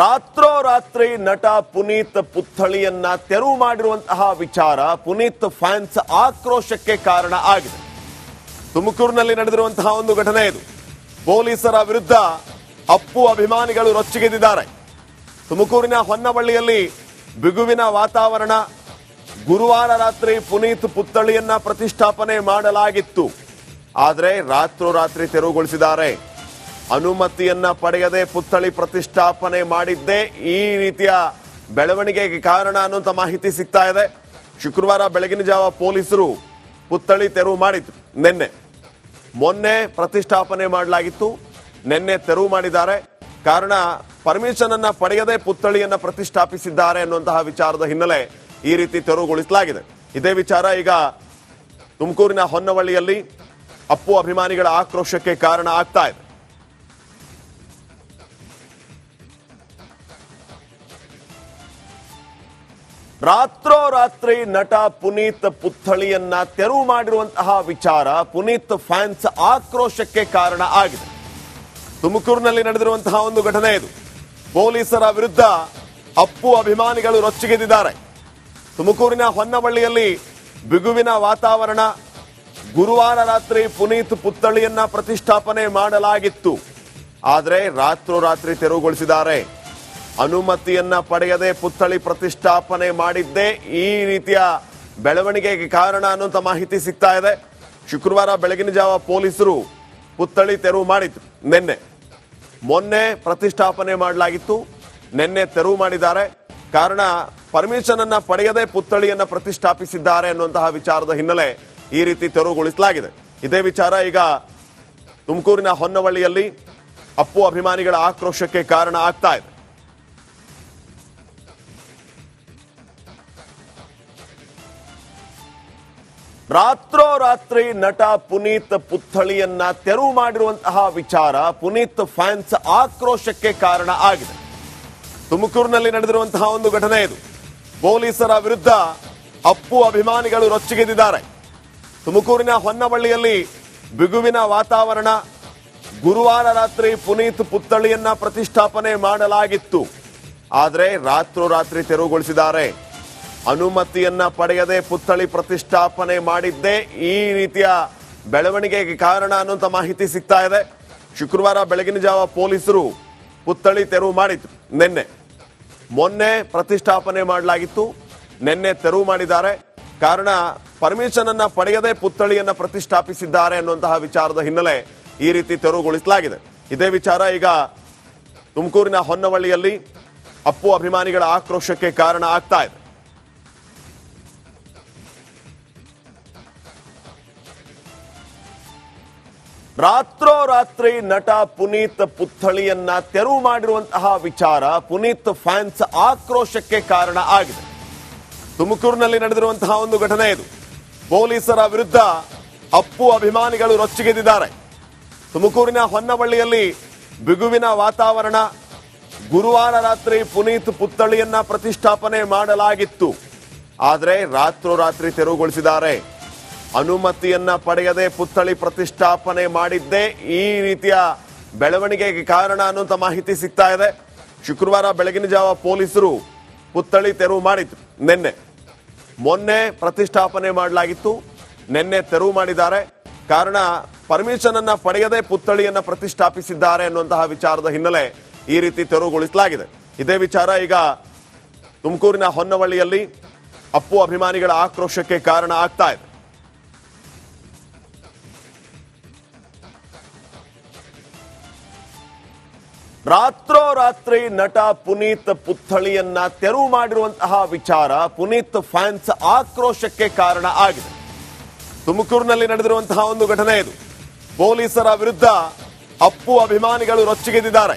ರಾತ್ರೋರಾತ್ರಿ ನಟ ಪುನೀತ್ ಪುತ್ಥಳಿಯನ್ನ ತೆರವು ಮಾಡಿರುವಂತಹ ವಿಚಾರ ಪುನೀತ್ ಫ್ಯಾನ್ಸ್ ಆಕ್ರೋಶಕ್ಕೆ ಕಾರಣ ಆಗಿದೆ. ತುಮಕೂರಿನಲ್ಲಿ ನಡೆದಿರುವಂತಹ ಒಂದು ಘಟನೆ ಇದು. ಪೊಲೀಸರ ವಿರುದ್ಧ ಅಪ್ಪು ಅಭಿಮಾನಿಗಳು ರೊಚ್ಚಿಗೆದ್ದಿದ್ದಾರೆ. ತುಮಕೂರಿನ ಹೊನ್ನವಳ್ಳಿಯಲ್ಲಿ ಬಿಗುವಿನ ವಾತಾವರಣ. ಗುರುವಾರ ರಾತ್ರಿ ಪುನೀತ್ ಪುತ್ಥಳಿಯನ್ನ ಪ್ರತಿಷ್ಠಾಪನೆ ಮಾಡಲಾಗಿತ್ತು. ಆದರೆ ರಾತ್ರೋರಾತ್ರಿ ತೆರವುಗೊಳಿಸಿದ್ದಾರೆ. ಅನುಮತಿಯನ್ನ ಪಡೆಯದೆ ಪುತ್ಥಳಿ ಪ್ರತಿಷ್ಠಾಪನೆ ಮಾಡಿದ್ದೇ. ಈ ರೀತಿಯ ಬೆಳವಣಿಗೆಗೆ ಕಾರಣ ಅನ್ನುವಂತ ಮಾಹಿತಿ ಸಿಗ್ತಾ ಇದೆ. ಶುಕ್ರವಾರ ಬೆಳಗಿನ ಜಾವ ಪೊಲೀಸರು ಪುತ್ಥಳಿ ತೆರವು ಮಾಡಿದ್ರು. ನಿನ್ನೆ. ಮೊನ್ನೆ ಪ್ರತಿಷ್ಠಾಪನೆ ಮಾಡಲಾಗಿತ್ತು. ನಿನ್ನೆ ತೆರವು ಮಾಡಿದ್ದಾರೆ. ಕಾರಣ ಪರ್ಮಿಷನ್ ಅನ್ನ ಪಡೆಯದೆ ಪುತ್ಥಳಿಯನ್ನ ಪ್ರತಿಷ್ಠಾಪಿಸಿದ್ದಾರೆ ಅನ್ನುವಂತಹ ವಿಚಾರದ ಹಿನ್ನೆಲೆ ಈ ರೀತಿ ತೆರವುಗೊಳಿಸಲಾಗಿದೆ. ಇದೇ ವಿಚಾರ ಈಗ ತುಮಕೂರಿನ ಹೊನ್ನವಳ್ಳಿಯಲ್ಲಿ ಅಪ್ಪು ಅಭಿಮಾನಿಗಳ ಆಕ್ರೋಶಕ್ಕೆ ಕಾರಣ ಆಗ್ತಾ ಇದೆ. ರಾತ್ರೋರಾತ್ರಿ ನಟ ಪುನೀತ್ ಪುತ್ಥಳಿಯನ್ನ ತೆರವು ಮಾಡಿರುವಂತಹ ವಿಚಾರ ಪುನೀತ್ ಫ್ಯಾನ್ಸ್ ಆಕ್ರೋಶಕ್ಕೆ ಕಾರಣ ಆಗಿದೆ. ತುಮಕೂರಿನಲ್ಲಿ ನಡೆದಿರುವಂತಹ ಒಂದು ಘಟನೆ ಇದು. ಪೊಲೀಸರ ವಿರುದ್ಧ ಅಪ್ಪು ಅಭಿಮಾನಿಗಳು ರೊಚ್ಚಿಗೆದಿದ್ದಾರೆ ತುಮಕೂರಿನ ಹೊನ್ನವಳ್ಳಿಯಲ್ಲಿ ಬಿಗುವಿನ ವಾತಾವರಣ. ಗುರುವಾರ ರಾತ್ರಿ ಪುನೀತ್ ಪುತ್ಥಳಿಯನ್ನ ಪ್ರತಿಷ್ಠಾಪನೆ ಮಾಡಲಾಗಿತ್ತು. ಆದರೆ ರಾತ್ರೋರಾತ್ರಿ ತೆರವುಗೊಳಿಸಿದ್ದಾರೆ. ಅನುಮತಿಯನ್ನ ಪಡೆಯದೆ ಪುತ್ಥಳಿ ಪ್ರತಿಷ್ಠಾಪನೆ ಮಾಡಿದ್ದೇ ಈ ರೀತಿಯ ಬೆಳವಣಿಗೆಗೆ ಕಾರಣ ಅನ್ನುವಂತ ಮಾಹಿತಿ ಸಿಗ್ತಾ ಇದೆ. ಶುಕ್ರವಾರ ಬೆಳಗಿನ ಜಾವ ಪೊಲೀಸರು ಪುತ್ಥಳಿ ತೆರವು ಮಾಡಿದ್ರು. ನಿನ್ನೆ. ಮೊನ್ನೆ ಪ್ರತಿಷ್ಠಾಪನೆ ಮಾಡಲಾಗಿತ್ತು. ನಿನ್ನೆ ತೆರವು ಮಾಡಿದ್ದಾರೆ. ಕಾರಣ ಪರ್ಮಿಷನ್ ಅನ್ನ ಪಡೆಯದೆ ಪುತ್ಥಳಿಯನ್ನ ಪ್ರತಿಷ್ಠಾಪಿಸಿದ್ದಾರೆ ಅನ್ನುವಂತಹ ವಿಚಾರದ ಹಿನ್ನೆಲೆ ಈ ರೀತಿ ತೆರವುಗೊಳಿಸಲಾಗಿದೆ. ಇದೇ ವಿಚಾರ ಈಗ ತುಮಕೂರಿನ ಹೊನ್ನವಳ್ಳಿಯಲ್ಲಿ ಅಪ್ಪು ಅಭಿಮಾನಿಗಳ ಆಕ್ರೋಶಕ್ಕೆ ಕಾರಣ ಆಗ್ತಾ ಇದೆ. ರಾತ್ರೋರಾತ್ರಿ ನಟ ಪುನೀತ್ ಪುತ್ಥಳಿಯನ್ನ ತೆರವು ಮಾಡಿರುವಂತಹ ವಿಚಾರ ಪುನೀತ್ ಫ್ಯಾನ್ಸ್ ಆಕ್ರೋಶಕ್ಕೆ ಕಾರಣ ಆಗಿದೆ. ತುಮಕೂರಿನಲ್ಲಿ ನಡೆದಿರುವಂತಹ ಒಂದು ಘಟನೆ ಇದು. ಪೊಲೀಸರ ವಿರುದ್ಧ ಅಪ್ಪು ಅಭಿಮಾನಿಗಳು ರೊಚ್ಚಿಗೆದಿದ್ದಾರೆ ತುಮಕೂರಿನ ಹೊನ್ನವಳ್ಳಿಯಲ್ಲಿ ಬಿಗುವಿನ ವಾತಾವರಣ. ಗುರುವಾರ ರಾತ್ರಿ ಪುನೀತ್ ಪುತ್ಥಳಿಯನ್ನ ಪ್ರತಿಷ್ಠಾಪನೆ ಮಾಡಲಾಗಿತ್ತು. ಆದರೆ ರಾತ್ರೋರಾತ್ರಿ ತೆರವುಗೊಳಿಸಿದ್ದಾರೆ. ಅನುಮತಿಯನ್ನ ಪಡೆಯದೆ ಪುತ್ಥಳಿ ಪ್ರತಿಷ್ಠಾಪನೆ ಮಾಡಿದ್ದೇ ಈ ರೀತಿಯ ಬೆಳವಣಿಗೆಗೆ ಕಾರಣ ಅನ್ನುವಂತ ಮಾಹಿತಿ ಸಿಗ್ತಾ ಇದೆ. ಶುಕ್ರವಾರ ಬೆಳಗಿನ ಜಾವ ಪೊಲೀಸರು ಪುತ್ಥಳಿ ತೆರವು ಮಾಡಿದ್ರು. ನಿನ್ನೆ. ಮೊನ್ನೆ ಪ್ರತಿಷ್ಠಾಪನೆ ಮಾಡಲಾಗಿತ್ತು. ನಿನ್ನೆ ತೆರವು ಮಾಡಿದ್ದಾರೆ. ಕಾರಣ ಪರ್ಮಿಷನ್ ಅನ್ನ ಪಡೆಯದೆ ಪುತ್ಥಳಿಯನ್ನ ಪ್ರತಿಷ್ಠಾಪಿಸಿದ್ದಾರೆ ಅನ್ನುವಂತಹ ವಿಚಾರದ ಹಿನ್ನೆಲೆ ಈ ರೀತಿ ತೆರವುಗೊಳಿಸಲಾಗಿದೆ. ಇದೇ ವಿಚಾರ ಈಗ ತುಮಕೂರಿನ ಹೊನ್ನವಳ್ಳಿಯಲ್ಲಿ ಅಪ್ಪು ಅಭಿಮಾನಿಗಳ ಆಕ್ರೋಶಕ್ಕೆ ಕಾರಣ ಆಗ್ತಾ ಇದೆ. ರಾತ್ರೋರಾತ್ರಿ ನಟ ಪುನೀತ್ ಪುತ್ಥಳಿಯನ್ನ ತೆರವು ಮಾಡಿರುವಂತಹ ವಿಚಾರ ಪುನೀತ್ ಫ್ಯಾನ್ಸ್ ಆಕ್ರೋಶಕ್ಕೆ ಕಾರಣ ಆಗಿದೆ. ತುಮಕೂರಿನಲ್ಲಿ ನಡೆದಿರುವಂತಹ ಒಂದು ಘಟನೆ ಇದು. ಪೊಲೀಸರ ವಿರುದ್ಧ ಅಪ್ಪು ಅಭಿಮಾನಿಗಳು ರೊಚ್ಚಿಗೆದಿದ್ದಾರೆ ತುಮಕೂರಿನ ಹೊನ್ನವಳ್ಳಿಯಲ್ಲಿ ಬಿಗುವಿನ ವಾತಾವರಣ. ಗುರುವಾರ ರಾತ್ರಿ ಪುನೀತ್ ಪುತ್ಥಳಿಯನ್ನ ಪ್ರತಿಷ್ಠಾಪನೆ ಮಾಡಲಾಗಿತ್ತು. ಆದರೆ ರಾತ್ರೋರಾತ್ರಿ ತೆರವುಗೊಳಿಸಿದ್ದಾರೆ. ಅನುಮತಿಯನ್ನ ಪಡೆಯದೆ ಪುತ್ಥಳಿ ಪ್ರತಿಷ್ಠಾಪನೆ ಮಾಡಿದ್ದೇ. ಈ ರೀತಿಯ ಬೆಳವಣಿಗೆಗೆ ಕಾರಣ ಅನ್ನುವಂಥ ಮಾಹಿತಿ ಸಿಗ್ತಾ ಇದೆ. ಶುಕ್ರವಾರ ಬೆಳಗಿನ ಜಾವ ಪೊಲೀಸರು ಪುತ್ಥಳಿ ತೆರವು ಮಾಡಿದ್ರು. ನಿನ್ನೆ. ಮೊನ್ನೆ ಪ್ರತಿಷ್ಠಾಪನೆ ಮಾಡಲಾಗಿತ್ತು. ನಿನ್ನೆ ತೆರವು ಮಾಡಿದ್ದಾರೆ. ಕಾರಣ ಪರ್ಮಿಷನ್ ಅನ್ನ ಪಡೆಯದೆ ಪುತ್ಥಳಿಯನ್ನ ಪ್ರತಿಷ್ಠಾಪಿಸಿದ್ದಾರೆ ಅನ್ನುವಂತಹ ವಿಚಾರದ ಹಿನ್ನೆಲೆ ಈ ರೀತಿ ತೆರವುಗೊಳಿಸಲಾಗಿದೆ. ಇದೇ ವಿಚಾರ ಈಗ ತುಮಕೂರಿನ ಹೊನ್ನವಳ್ಳಿಯಲ್ಲಿ ಅಪ್ಪು ಅಭಿಮಾನಿಗಳ ಆಕ್ರೋಶಕ್ಕೆ ಕಾರಣ ಆಗ್ತಾ ಇದೆ. ರಾತ್ರೋರಾತ್ರಿ ನಟ ಪುನೀತ್ ಪುತ್ಥಳಿಯನ್ನ ತೆರವು ಮಾಡಿರುವಂತಹ ವಿಚಾರ ಪುನೀತ್ ಫ್ಯಾನ್ಸ್ ಆಕ್ರೋಶಕ್ಕೆ ಕಾರಣ ಆಗಿದೆ. ತುಮಕೂರಿನಲ್ಲಿ ನಡೆದಿರುವಂತಹ ಒಂದು ಘಟನೆ ಇದು. ಪೊಲೀಸರ ವಿರುದ್ಧ ಅಪ್ಪು ಅಭಿಮಾನಿಗಳು ರೊಚ್ಚಿಗೆದಿದ್ದಾರೆ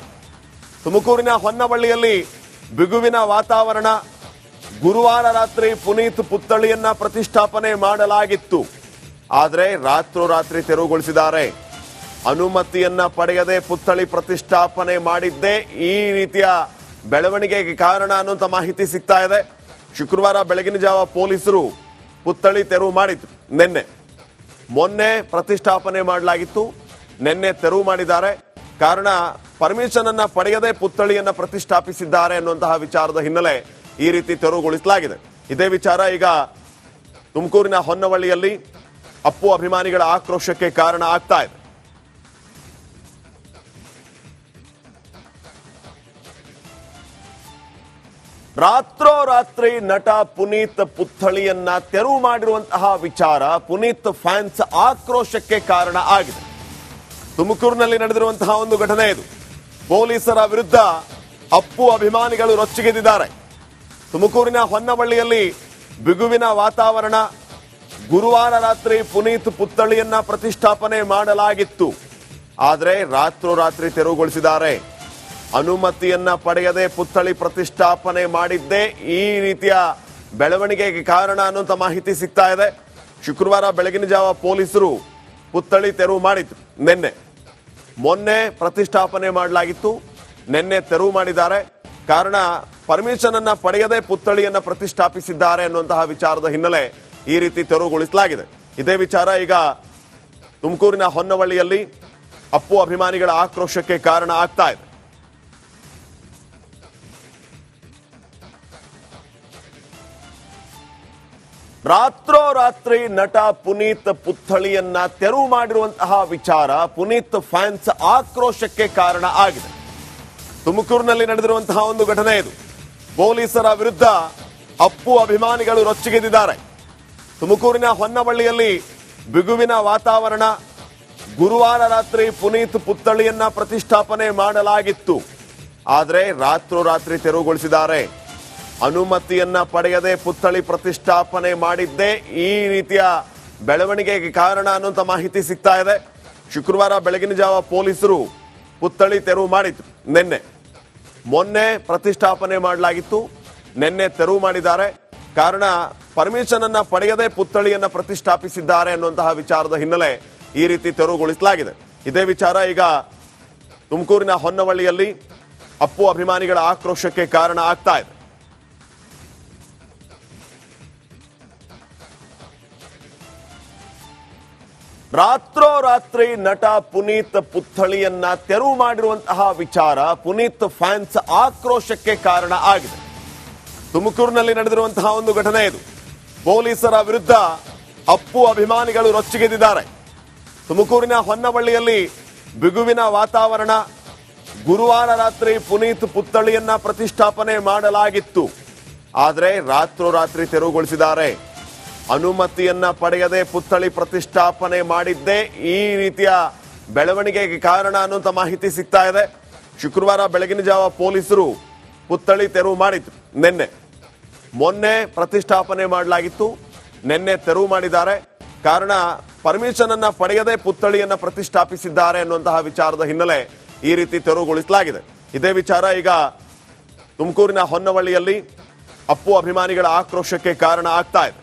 ತುಮಕೂರಿನ ಹೊನ್ನವಳ್ಳಿಯಲ್ಲಿ ಬಿಗುವಿನ ವಾತಾವರಣ. ಗುರುವಾರ ರಾತ್ರಿ ಪುನೀತ್ ಪುತ್ಥಳಿಯನ್ನ ಪ್ರತಿಷ್ಠಾಪನೆ ಮಾಡಲಾಗಿತ್ತು. ಆದರೆ ರಾತ್ರೋರಾತ್ರಿ ತೆರವುಗೊಳಿಸಿದ್ದಾರೆ. ಅನುಮತಿಯನ್ನ ಪಡೆಯದೆ ಪುತ್ಥಳಿ ಪ್ರತಿಷ್ಠಾಪನೆ ಮಾಡಿದ್ದೇ. ಈ ರೀತಿಯ ಬೆಳವಣಿಗೆಗೆ ಕಾರಣ ಅನ್ನುವಂತ ಮಾಹಿತಿ ಸಿಗ್ತಾ ಇದೆ. ಶುಕ್ರವಾರ ಬೆಳಗಿನ ಜಾವ ಪೊಲೀಸರು ಪುತ್ಥಳಿ ತೆರವು ಮಾಡಿದ್ರು. ನಿನ್ನೆ. ಮೊನ್ನೆ ಪ್ರತಿಷ್ಠಾಪನೆ ಮಾಡಲಾಗಿತ್ತು. ನಿನ್ನೆ ತೆರವು ಮಾಡಿದ್ದಾರೆ. ಕಾರಣ ಪರ್ಮಿಷನ್ ಅನ್ನ ಪಡೆಯದೆ ಪುತ್ಥಳಿಯನ್ನ ಪ್ರತಿಷ್ಠಾಪಿಸಿದ್ದಾರೆ ಅನ್ನುವಂತಹ ವಿಚಾರದ ಹಿನ್ನೆಲೆ ಈ ರೀತಿ ತೆರವುಗೊಳಿಸಲಾಗಿದೆ. ಇದೇ ವಿಚಾರ ಈಗ ತುಮಕೂರಿನ ಹೊನ್ನವಳ್ಳಿಯಲ್ಲಿ ಅಪ್ಪು ಅಭಿಮಾನಿಗಳ ಆಕ್ರೋಶಕ್ಕೆ ಕಾರಣ ಆಗ್ತಾ ಇದೆ. ರಾತ್ರೋರಾತ್ರಿ ನಟ ಪುನೀತ್ ಪುತ್ಥಳಿಯನ್ನ ತೆರವು ಮಾಡಿರುವಂತಹ ವಿಚಾರ ಪುನೀತ್ ಫ್ಯಾನ್ಸ್ ಆಕ್ರೋಶಕ್ಕೆ ಕಾರಣ ಆಗಿದೆ. ತುಮಕೂರಿನಲ್ಲಿ ನಡೆದಿರುವಂತಹ ಒಂದು ಘಟನೆ ಇದು. ಪೊಲೀಸರ ವಿರುದ್ಧ ಅಪ್ಪು ಅಭಿಮಾನಿಗಳು ರೊಚ್ಚಿಗೆದಿದ್ದಾರೆ ತುಮಕೂರಿನ ಹೊನ್ನವಳ್ಳಿಯಲ್ಲಿ ಬಿಗುವಿನ ವಾತಾವರಣ, ಗುರುವಾರ ರಾತ್ರಿ ಪುನೀತ್ ಪುತ್ಥಳಿಯನ್ನ ಪ್ರತಿಷ್ಠಾಪನೆ ಮಾಡಲಾಗಿತ್ತು. ಆದರೆ ರಾತ್ರೋರಾತ್ರಿ ತೆರವುಗೊಳಿಸಿದ್ದಾರೆ. ಅನುಮತಿಯನ್ನ ಪಡೆಯದೆ ಪುತ್ಥಳಿ ಪ್ರತಿಷ್ಠಾಪನೆ ಮಾಡಿದ್ದೇ ಈ ರೀತಿಯ ಬೆಳವಣಿಗೆಗೆ ಕಾರಣ ಅನ್ನುವಂತ ಮಾಹಿತಿ ಸಿಗ್ತಾ ಇದೆ. ಶುಕ್ರವಾರ ಬೆಳಗಿನ ಜಾವ ಪೊಲೀಸರು ಪುತ್ಥಳಿ ತೆರವು ಮಾಡಿದ್ರು. ನಿನ್ನೆ. ಮೊನ್ನೆ ಪ್ರತಿಷ್ಠಾಪನೆ ಮಾಡಲಾಗಿತ್ತು. ನಿನ್ನೆ ತೆರವು ಮಾಡಿದ್ದಾರೆ. ಕಾರಣ ಪರ್ಮಿಷನ್ ಅನ್ನ ಪಡೆಯದೆ ಪುತ್ಥಳಿಯನ್ನ ಪ್ರತಿಷ್ಠಾಪಿಸಿದ್ದಾರೆ ಅನ್ನುವಂತಹ ವಿಚಾರದ ಹಿನ್ನೆಲೆ ಈ ರೀತಿ ತೆರವುಗೊಳಿಸಲಾಗಿದೆ. ಇದೇ ವಿಚಾರ ಈಗ ತುಮಕೂರಿನ ಹೊನ್ನವಳ್ಳಿಯಲ್ಲಿ ಅಪ್ಪು ಅಭಿಮಾನಿಗಳ ಆಕ್ರೋಶಕ್ಕೆ ಕಾರಣ ಆಗ್ತಾ ಇದೆ. ರಾತ್ರೋರಾತ್ರಿ ನಟ ಪುನೀತ್ ಪುತ್ಥಳಿಯನ್ನ ತೆರವು ಮಾಡಿರುವಂತಹ ವಿಚಾರ ಪುನೀತ್ ಫ್ಯಾನ್ಸ್ ಆಕ್ರೋಶಕ್ಕೆ ಕಾರಣ ಆಗಿದೆ. ತುಮಕೂರಿನಲ್ಲಿ ನಡೆದಿರುವಂತಹ ಒಂದು ಘಟನೆ ಇದು. ಪೊಲೀಸರ ವಿರುದ್ಧ ಅಪ್ಪು ಅಭಿಮಾನಿಗಳು ರೊಚ್ಚಿಗೆದಿದ್ದಾರೆ ತುಮಕೂರಿನ ಹೊನ್ನವಳ್ಳಿಯಲ್ಲಿ ಬಿಗುವಿನ ವಾತಾವರಣ. ಗುರುವಾರ ರಾತ್ರಿ ಪುನೀತ್ ಪುತ್ಥಳಿಯನ್ನ ಪ್ರತಿಷ್ಠಾಪನೆ ಮಾಡಲಾಗಿತ್ತು. ಆದರೆ ರಾತ್ರೋರಾತ್ರಿ ತೆರವುಗೊಳಿಸಿದ್ದಾರೆ. ಅನುಮತಿಯನ್ನ ಪಡೆಯದೆ ಪುತ್ಥಳಿ ಪ್ರತಿಷ್ಠಾಪನೆ ಮಾಡಿದ್ದೇ. ಈ ರೀತಿಯ ಬೆಳವಣಿಗೆಗೆ ಕಾರಣ ಅನ್ನುವಂತ ಮಾಹಿತಿ ಸಿಗ್ತಾ ಇದೆ. ಶುಕ್ರವಾರ ಬೆಳಗಿನ ಜಾವ ಪೊಲೀಸರು ಪುತ್ಥಳಿ ತೆರವು ಮಾಡಿದ್ರು. ನಿನ್ನೆ. ಮೊನ್ನೆ ಪ್ರತಿಷ್ಠಾಪನೆ ಮಾಡಲಾಗಿತ್ತು. ನಿನ್ನೆ ತೆರವು ಮಾಡಿದ್ದಾರೆ. ಕಾರಣ ಪರ್ಮಿಷನ್ ಅನ್ನ ಪಡೆಯದೆ ಪುತ್ಥಳಿಯನ್ನ ಪ್ರತಿಷ್ಠಾಪಿಸಿದ್ದಾರೆ ಅನ್ನುವಂತಹ ವಿಚಾರದ ಹಿನ್ನೆಲೆ ಈ ರೀತಿ ತೆರವುಗೊಳಿಸಲಾಗಿದೆ. ಇದೇ ವಿಚಾರ ಈಗ ತುಮಕೂರಿನ ಹೊನ್ನವಳ್ಳಿಯಲ್ಲಿ ಅಪ್ಪು ಅಭಿಮಾನಿಗಳ ಆಕ್ರೋಶಕ್ಕೆ ಕಾರಣ ಆಗ್ತಾ ಇದೆ. ರಾತ್ರೋರಾತ್ರಿ ನಟ ಪುನೀತ್ ಪುತ್ಥಳಿಯನ್ನ ತೆರವು ಮಾಡಿರುವಂತಹ ವಿಚಾರ ಪುನೀತ್ ಫ್ಯಾನ್ಸ್ ಆಕ್ರೋಶಕ್ಕೆ ಕಾರಣ ಆಗಿದೆ. ತುಮಕೂರಿನಲ್ಲಿ ನಡೆದಿರುವಂತಹ ಒಂದು ಘಟನೆ ಇದು. ಪೊಲೀಸರ ವಿರುದ್ಧ ಅಪ್ಪು ಅಭಿಮಾನಿಗಳು ರೊಚ್ಚಿಗೆದ್ದಿದ್ದಾರೆ. ತುಮಕೂರಿನ ಹೊನ್ನವಳ್ಳಿಯಲ್ಲಿ ಬಿಗುವಿನ ವಾತಾವರಣ. ಗುರುವಾರ ರಾತ್ರಿ ಪುನೀತ್ ಪುತ್ಥಳಿಯನ್ನ ಪ್ರತಿಷ್ಠಾಪನೆ ಮಾಡಲಾಗಿತ್ತು. ಆದರೆ ರಾತ್ರೋರಾತ್ರಿ ತೆರವುಗೊಳಿಸಿದ್ದಾರೆ. ಅನುಮತಿಯನ್ನ ಪಡೆಯದೆ ಪುತ್ಥಳಿ ಪ್ರತಿಷ್ಠಾಪನೆ ಮಾಡಿದ್ದೇ. ಈ ರೀತಿಯ ಬೆಳವಣಿಗೆಗೆ ಕಾರಣ ಅನ್ನುವಂಥ ಮಾಹಿತಿ ಸಿಗ್ತಾ ಇದೆ. ಶುಕ್ರವಾರ ಬೆಳಗಿನ ಜಾವ ಪೊಲೀಸರು ಪುತ್ಥಳಿ ತೆರವು ಮಾಡಿದ್ರು. ನಿನ್ನೆ. ಮೊನ್ನೆ ಪ್ರತಿಷ್ಠಾಪನೆ ಮಾಡಲಾಗಿತ್ತು. ನಿನ್ನೆ ತೆರವು ಮಾಡಿದ್ದಾರೆ. ಕಾರಣ ಪರ್ಮಿಷನ್ ಅನ್ನ ಪಡೆಯದೆ ಪುತ್ಥಳಿಯನ್ನ ಪ್ರತಿಷ್ಠಾಪಿಸಿದ್ದಾರೆ ಅನ್ನುವಂತಹ ವಿಚಾರದ ಹಿನ್ನೆಲೆ ಈ ರೀತಿ ತೆರವುಗೊಳಿಸಲಾಗಿದೆ. ಇದೇ ವಿಚಾರ ಈಗ ತುಮಕೂರಿನ ಹೊನ್ನವಳ್ಳಿಯಲ್ಲಿ ಅಪ್ಪು ಅಭಿಮಾನಿಗಳ ಆಕ್ರೋಶಕ್ಕೆ ಕಾರಣ ಆಗ್ತಾ ಇದೆ.